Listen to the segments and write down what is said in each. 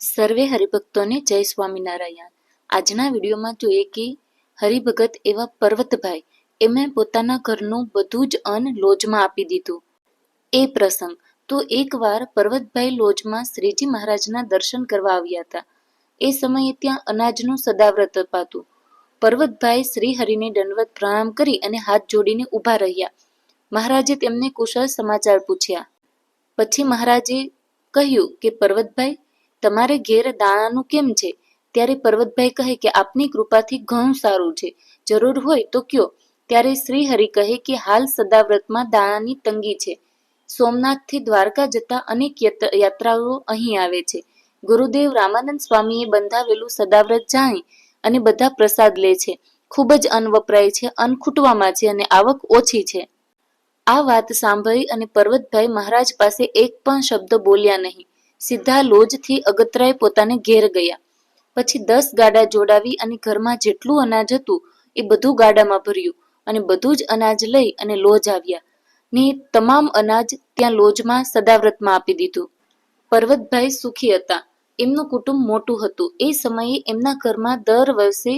સર્વે હરિભક્તોને જય સ્વામિનારાયણ. આજના વિડીયોમાં જોઈએ કે હરિભગત એવા પર્વતભાઈ, એમણે પોતાના ઘરનું બધું જ અન્ન લોજમાં આપી દીધું. એ પ્રસંગ, તો એકવાર પર્વતભાઈ લોજમાં શ્રીજી મહારાજના દર્શન કરવા આવ્યા હતા. એ સમયે ત્યાં અનાજનું સદાવ્રત અપાતું. પર્વતભાઈ શ્રી હરિને દંડવત પ્રણામ કરી અને હાથ જોડીને ઊભા રહ્યા. મહારાજે તેમને કુશળ સમાચાર પૂછ્યા. પછી મહારાજે કહ્યું કે, પર્વતભાઈ તમારે ઘેર દાણાનું કેમ છે? ત્યારે પર્વતભાઈ કહે કે આપની કૃપાથી ઘણું સારું છે. જરૂર હોય તો કયો. ત્યારે શ્રી હરિ કહે કે હાલ સદાવ્રતમાં દાણાની તંગી છે. સોમનાથથી દ્વારકા જતા અનેક યત- યાત્રાળુઓ અહીં આવે છે. ગુરુદેવ રામાનંદ સ્વામીએ બંધાવેલું સદાવ્રત જાણી અને બધા પ્રસાદ લે છે. ખૂબ જ અન્ન વપરાય છે, અન્ન ખૂટવામાં છે અને આવક ઓછી છે. આ વાત સાંભળી અને પર્વતભાઈ મહારાજ પાસે એક પણ શબ્દ બોલ્યા નહીં. સીધા લોજથી અગતરાય પોતાને ઘેર ગયા. પછી દસ ગાડા જોડાવી અને ઘરમાં જેટલું અનાજ હતું એ બધું ગાડામાં ભર્યું અને બધું જ અનાજ લઈ અને લોજ આવ્યા. ને તમામ અનાજ ત્યાં લોજમાં સદાવ્રતમાં આપી દીધું. પર્વતભાઈ સુખી હતા. એમનું કુટુંબ મોટું હતું. એ સમયે એમના ઘરમાં દર વર્ષે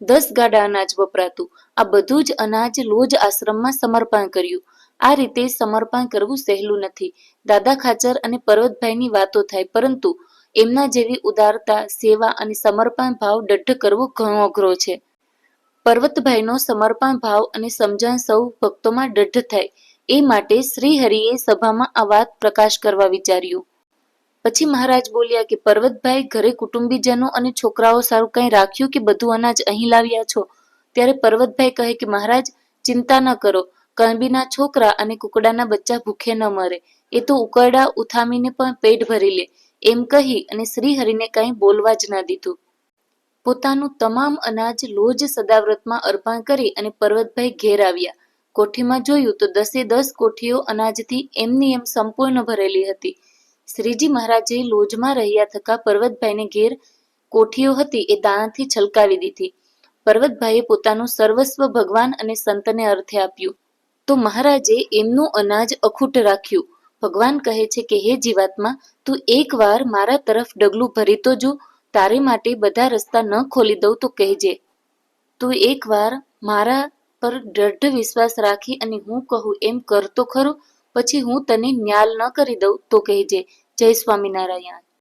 દસ ગાડા અનાજ વપરાતું. આ બધું જ અનાજ લોજ આશ્રમમાં સમર્પણ કર્યું. આ રીતે સમર્પણ કરવું સહેલું નથી. દાદા ખાચર અને પર્વતભાઈની વાતો થાય, પરંતુ એમના જેવી ઉદારતા, સેવા અને સમર્પણ ભાવ દઢ કરવો ઘણો અઘરો છે. પર્વતભાઈનો સમર્પણ ભાવ અને સમજણ સૌ ભક્તોમાં દઢ થાય. એ માટે શ્રી હરિએ સભામાં આ વાત પ્રકાશ કરવા વિચાર્યું. પછી મહારાજ બોલ્યા કે, પર્વતભાઈ, ઘરે કુટુંબીજનો અને છોકરાઓ સારું કંઈ રાખ્યું કે બધું અનાજ અહીં લાવ્યા છો? ત્યારે પર્વતભાઈ કહે કે, મહારાજ, ચિંતા ન કરો. કણબીના છોકરા અને કુકડાના બચ્ચા ભૂખે ન મરે. એ તો ઉકરડા ઉથામીને પણ પેટ ભરી લે. એમ કહી અને શ્રી હરિને કંઈ બોલવા જ ન દીધું. પોતાનું તમામ અનાજ લોજ સદાવ્રતમાં અર્પણ કરી અને પર્વતભાઈ ઘેર આવ્યા. કોઠીમાં જોયું તો દસે દસ કોઠીઓ અનાજથી એમની એમ સંપૂર્ણ ભરેલી હતી. શ્રીજી મહારાજે લોજમાં રહ્યા થકા પર્વતભાઈને ઘેર કોઠીઓ હતી એ દાણાથી છલકાવી દીધી. પર્વતભાઈએ પોતાનું સર્વસ્વ ભગવાન અને સંતને અર્થે આપ્યું. તો મહારાજે એમનું અનાજ અખૂટ રાખ્યું. ભગવાન કહે છે કે, હે જીવાત્મા, તું એકવાર મારા તરફ ડગલું ભરી તો જો, તારે માટે બધા રસ્તા ન ખોલી દઉં તો કહેજે. તું એકવાર મારા પર દૃઢ વિશ્વાસ રાખી અને હું કહું એમ કરતો ખરો, પછી હું તને ન્યાલ ન કરી દઉં તો કહેજે. જય સ્વામિનારાયણ.